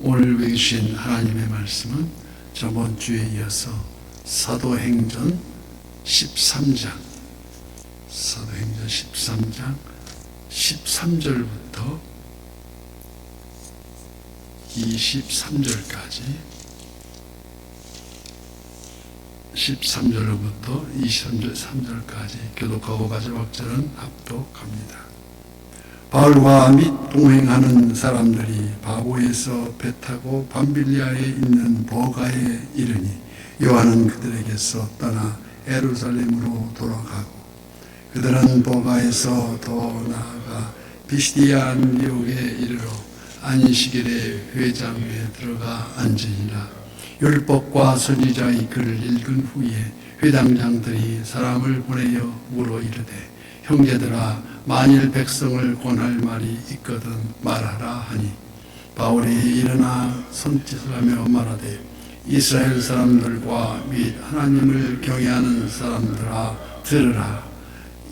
오늘 외주신 하나님의 말씀은 저번 주에 이어서 사도행전 13장 사도행전 13장 13절부터 23절까지 13절로부터 23절 3절까지 교독하고 마지막 절은 합독합니다. 바울과 및 동행하는 사람들이 바보에서 배 타고 밤빌리아에 있는 버가에 이르니 요한은 그들에게서 떠나 에루살렘으로 돌아가고 그들은 버가에서 더 나아가 비시디아 안디옥에 이르러 안식일에 회장에 들어가 앉으니라. 율법과 선지자의 글을 읽은 후에 회당장들이 사람을 보내어 물어 이르되 형제들아 만일 백성을 권할 말이 있거든 말하라 하니 바울이 일어나 손짓을 하며 말하되 이스라엘 사람들과 및 하나님을 경외하는 사람들아 들으라.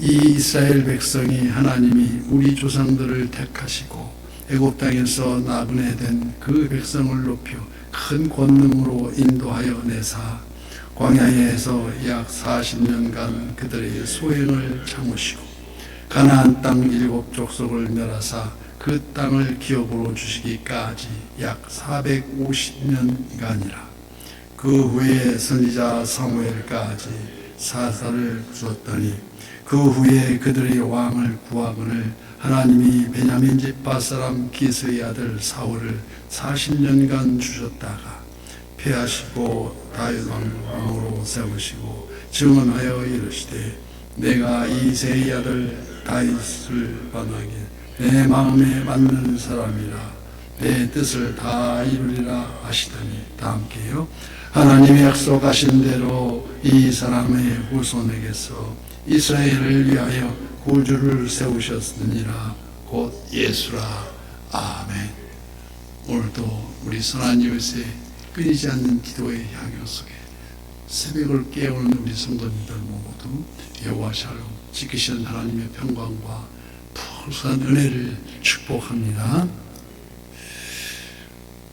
이 이스라엘 백성이 하나님이 우리 조상들을 택하시고 애굽 땅에서 나그네 된 그 백성을 높여 큰 권능으로 인도하여 내사 광야에서 약 40년간 그들의 소행을 참으시고 가나안 땅 일곱 족속을 멸하사 그 땅을 기업으로 주시기까지 약 450년간이라. 그 후에 선지자 사무엘까지 사사를 주었더니 그 후에 그들의 왕을 구하거늘 하나님이 베냐민 집 바 사람 기스의 아들 사울을 40년간 주셨다가 패하시고 다윗 왕으로 세우시고 증언하여 이르시되 내가 이세의 아들 다윗을 반하게 내 마음에 맞는 사람이라 내 뜻을 다 이루리라 하시더니 다 함께요. 하나님이 약속하신 대로 이 사람의 후손에게서 이스라엘을 위하여 구주를 세우셨느니라. 곧 예수라. 아멘. 오늘도 우리 선한 이웃의 끊이지 않는 기도의 향연 속에 새벽을 깨우는 우리 성도님들 모두 여호와 샬롬 지키시는 하나님의 평강과 풍성한 은혜를 축복합니다.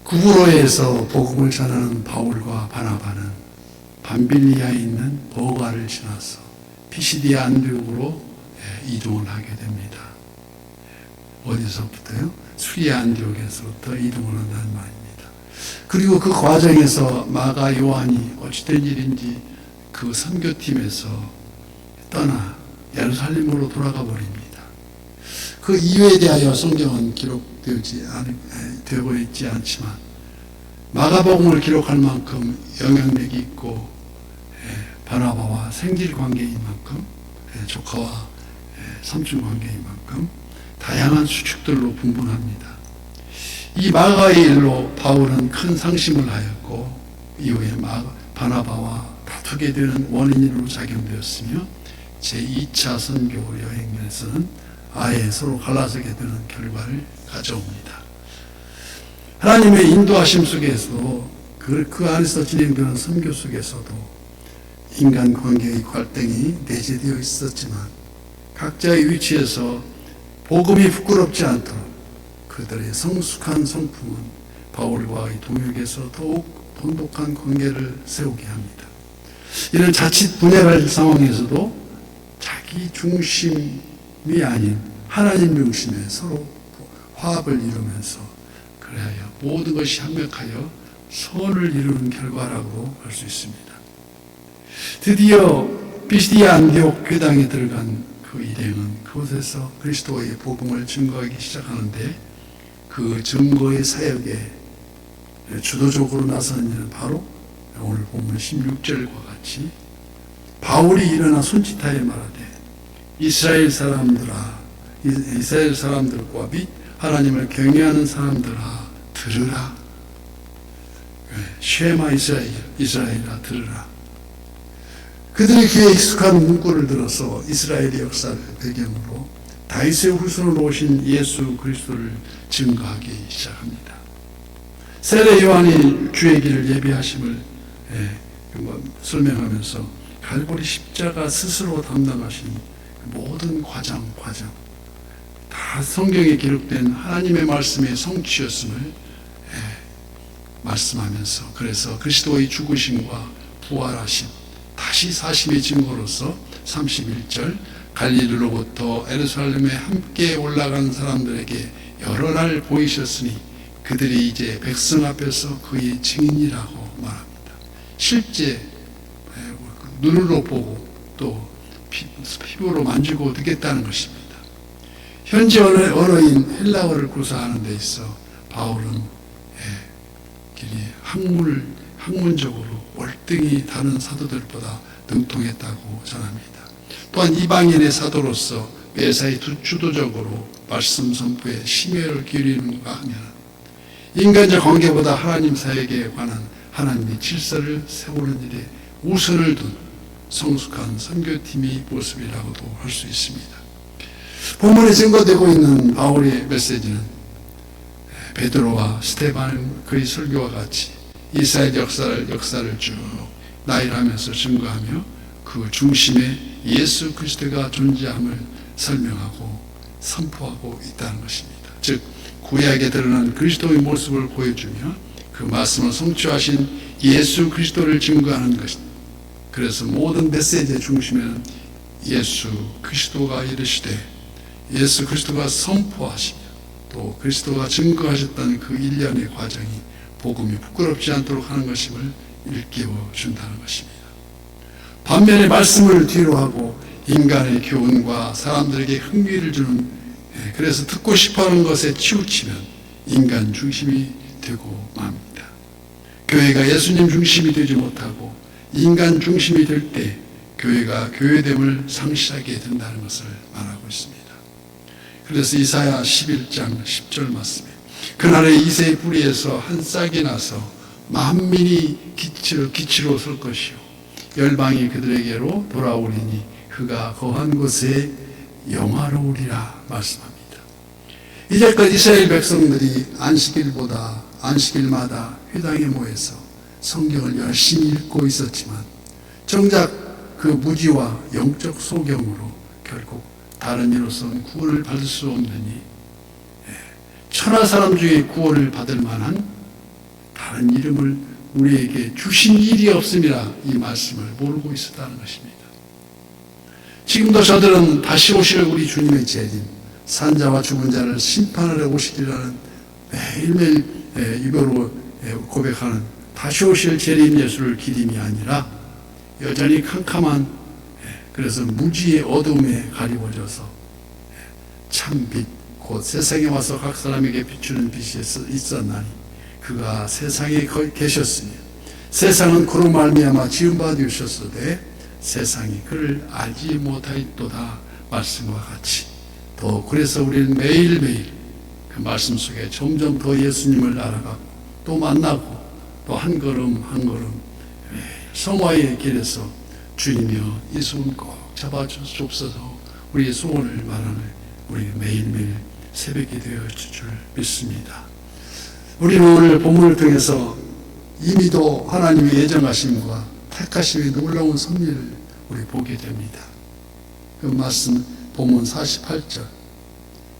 구브로에서 복음을 전하는 바울과 바나바는 밤빌리아에 있는 버가를 지나서 피시디아 안디옥으로 예, 이동을 하게 됩니다. 어디서부터요? 수리아 안디옥에서부터 이동을 한다는 말입니다. 그리고 그 과정에서 마가 요한이 어찌된 일인지 그 선교팀에서 떠나 예루살렘으로 돌아가 버립니다. 그 이유에 대하여 성경은 기록되지 않, 되고 있지 않지만 마가복음을 기록할 만큼 영향력이 있고 예, 바나바와 생질 관계인 만큼 예, 조카와 예, 삼촌 관계인 만큼 다양한 수축들로 분분합니다. 이 마가의 일로 바울은 큰 상심을 하였고 이후에 마 바나바와 다투게 되는 원인으로 작용되었으며 제2차 선교 여행에서는 아예 서로 갈라서게 되는 결과를 가져옵니다. 하나님의 인도하심 속에서도 그, 그 안에서 진행되는 선교 속에서도 인간 관계의 갈등이 내재되어 있었지만 각자의 위치에서 복음이 부끄럽지 않도록 그들의 성숙한 성품은 바울과의 동역에서 더욱 돈독한 관계를 세우게 합니다. 이런 자칫 분열할 상황에서도 자기 중심이 아닌 하나님 중심에 서로 화합을 이루면서 그래야 모든 것이 합력하여 선을 이루는 결과라고 할 수 있습니다. 드디어 비시디아 안디옥 교당에 들어간 그 일행은 그곳에서 그리스도의 복음을 증거하기 시작하는데 그 증거의 사역에 주도적으로 나서는 일은 바로 오늘 본문 16절과 같이 바울이 일어나 손짓하여 말하되 이스라엘 사람들아 이스라엘 사람들과 및 하나님을 경외하는 사람들아 들으라. 쉐마 이스라엘 이스라엘아 들으라. 그들의 귀에 익숙한 문구를 들어서 이스라엘의 역사를 배경으로 다윗의 후손으로 오신 예수 그리스도를 증거하기 시작합니다. 세례 요한이 주의 길을 예비하심을 예, 설명하면서 갈보리 십자가 스스로 담당하신 모든 과정 과정 다 성경에 기록된 하나님의 말씀의 성취였음을 예, 말씀하면서 그래서 그리스도의 죽으심과 부활하심 다시 사심의 증거로서 31절 갈릴리로부터 에루살렘에 함께 올라간 사람들에게 여러 날 보이셨으니 그들이 이제 백성 앞에서 그의 증인이라고 말합니다. 실제 에, 눈으로 보고 또 피- 피부로 만지고 듣겠다는 것입니다. 현지 언어- 언어인 헬라어를 구사하는 데 있어 바울은 예, 길이 학문 학문적으로 월등히 다른 사도들보다 능통했다고 전합니다. 또한 이방인의 사도로서 매사에 두- 주도적으로 말씀 선포에 심혈을 기울이는가 하면 인간적 관계보다 하나님 사역에 관한 하나님의 질서를 세우는 일에 우선을 둔 성숙한 선교팀의 모습이라고도 할 수 있습니다. 본문에 증거되고 있는 바울의 메시지는 베드로와 스테반 그의 설교와 같이 이스라엘 역사를 역사를 쭉 나열하면서 증거하며 그 중심에 예수 그리스도가 존재함을 설명하고 선포하고 있다는 것입니다. 즉 구약에 드러난 그리스도의 모습을 보여주며 그 말씀을 성취하신 예수 그리스도를 증거하는 것입니다. 그래서 모든 메시지의 중심에는 예수 그리스도가 이르시되 예수 그리스도가 선포하시며 또 그리스도가 증거하셨다는 그 일련의 과정이 복음이 부끄럽지 않도록 하는 것임을 일깨워 준다는 것입니다. 반면에 말씀을 뒤로 하고 인간의 교훈과 사람들에게 흥미를 주는 예, 그래서 듣고 싶어하는 것에 치우치면 인간 중심이 되고 맙니다. 교회가 예수님 중심이 되지 못하고 인간 중심이 될 때 교회가 교회됨을 상실하게 된다는 것을 말하고 있습니다. 그래서 이사야 11장 10절 말씀에 그날에 이새의 뿌리에서 한 싹이 나서 만민이 기치로, 기치로 설 것이요 열방이 그들에게로 돌아오리니 그가 거한 곳에 영화로우리라 말씀합니다. 이제까지 이스라엘 백성들이 안식일보다 안식일마다 회당에 모여서 성경을 열심히 읽고 있었지만 정작 그 무지와 영적 소경으로 결국 다른 이로서는 구원을 받을 수 없느니 예, 천하 사람 중에 구원을 받을 만한 다른 이름을 우리에게 주신 일이 없음이라 이 말씀을 모르고 있었다는 것입니다. 지금도 저들은 다시 오실 우리 주님의 재림, 산자와 죽은 자를 심판하러 오시리라는 매일매일 예, 입으로 예, 고백하는 다시 오실 재림 예수를 기림이 아니라 여전히 캄캄한 예, 그래서 무지의 어둠에 가리워져서 예, 참빛 곧 세상에 와서 각 사람에게 비추는 빛이 있- 있었나니 그가 세상에 거- 계셨으며 세상은 그로 말미암아 지은 바 되셨으되 세상이 그를 알지 못하였도다 말씀과 같이 또 그래서 우리는 매일매일 그 말씀 속에 점점 더 예수님을 알아가고 또 만나고 또 한 걸음 한 걸음 매일 성화의 길에서 주님이여 이손꼭 잡아주옵소서 우리의 소원을 말하는 우리 매일매일 새벽이 되어 줄 믿습니다. 우리는 오늘 본문을 통해서 이미도 하나님의 예정하심과 택하심의 놀라운 섭리를 우리 보게 됩니다. 그 말씀 본문 48절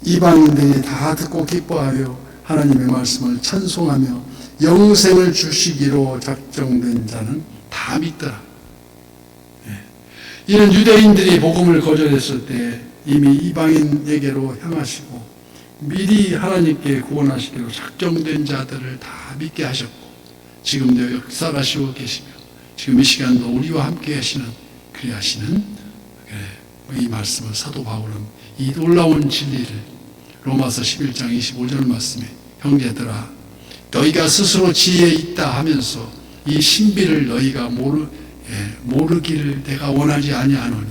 이방인들이 다 듣고 기뻐하여 하나님의 말씀을 찬송하며 영생을 주시기로 작정된 자는 다 믿더라. 예. 이는 유대인들이 복음을 거절했을 때 이미 이방인에게로 향하시고 미리 하나님께 구원하시기로 작정된 자들을 다 믿게 하셨고 지금도 역사하시고 계시며 지금 이 시간도 우리와 함께 하시는 그리하시는 그래, 이 말씀을 사도 바울은 이 놀라운 진리를 로마서 11장 25절 말씀에 형제들아 너희가 스스로 지혜에 있다 하면서 이 신비를 너희가 모르, 예, 모르기를 내가 원하지 아니하노니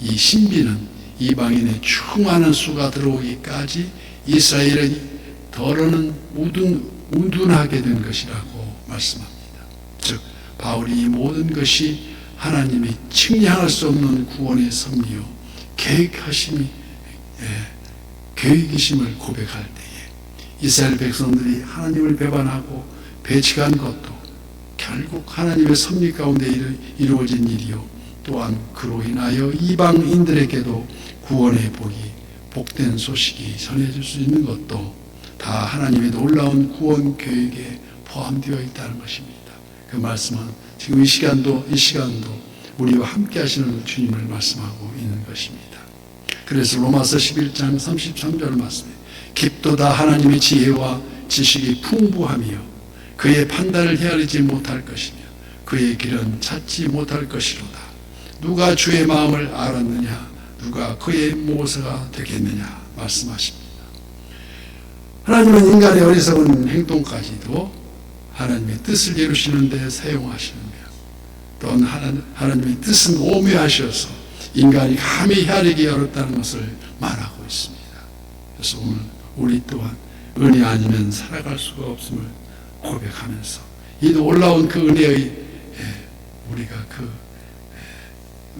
이 신비는 이방인의 충만한 수가 들어오기까지 이스라엘의 더러는 우둔, 우둔하게 된 것이라고 말씀합니다. 즉 바울이 이 모든 것이 하나님이 측량할 수 없는 구원의 섭리요 계획하심이 예, 계획이심을 고백할 때에 이스라엘 백성들이 하나님을 배반하고 배치한 것도 결국 하나님의 섭리 가운데 이루- 이루어진 일이요 또한 그로 인하여 이방인들에게도 구원의 복이 복된 소식이 전해질 수 있는 것도 다 하나님의 놀라운 구원 계획의 포함되어 있다는 것입니다. 그 말씀은 지금 이 시간도 이 시간도 우리와 함께 하시는 주님을 말씀하고 있는 것입니다. 그래서 로마서 11장 33절 말씀에 깊도다 하나님의 지혜와 지식이 풍부하며 그의 판단을 헤아리지 못할 것이며 그의 길은 찾지 못할 것이로다. 누가 주의 마음을 알았느냐? 누가 그의 모서가 되겠느냐? 말씀하십니다. 하나님은 인간의 어리석은 행동까지도 하나님의 뜻을 이루시는 데 사용하시느며 또한 하나님, 하나님의 뜻은 오묘하셔서 인간이 감히 헤아리기 어렵다는 것을 말하고 있습니다. 그래서 오늘 우리 또한 은혜 아니면 살아갈 수가 없음을 고백하면서 이 놀라운 그 은혜의 예, 우리가 그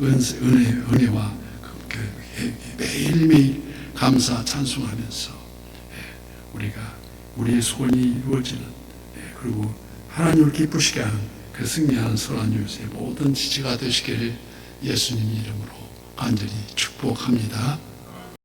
예, 은, 은혜, 은혜와 그, 그, 예, 매일매일 감사 찬송하면서 예, 우리가 우리의 소원이 이루어지는 예, 그리고 하나님을 기쁘시게 하는 그 승리하는 선한유수의 모든 지지가 되시기를 예수님 이름으로 간절히 축복합니다.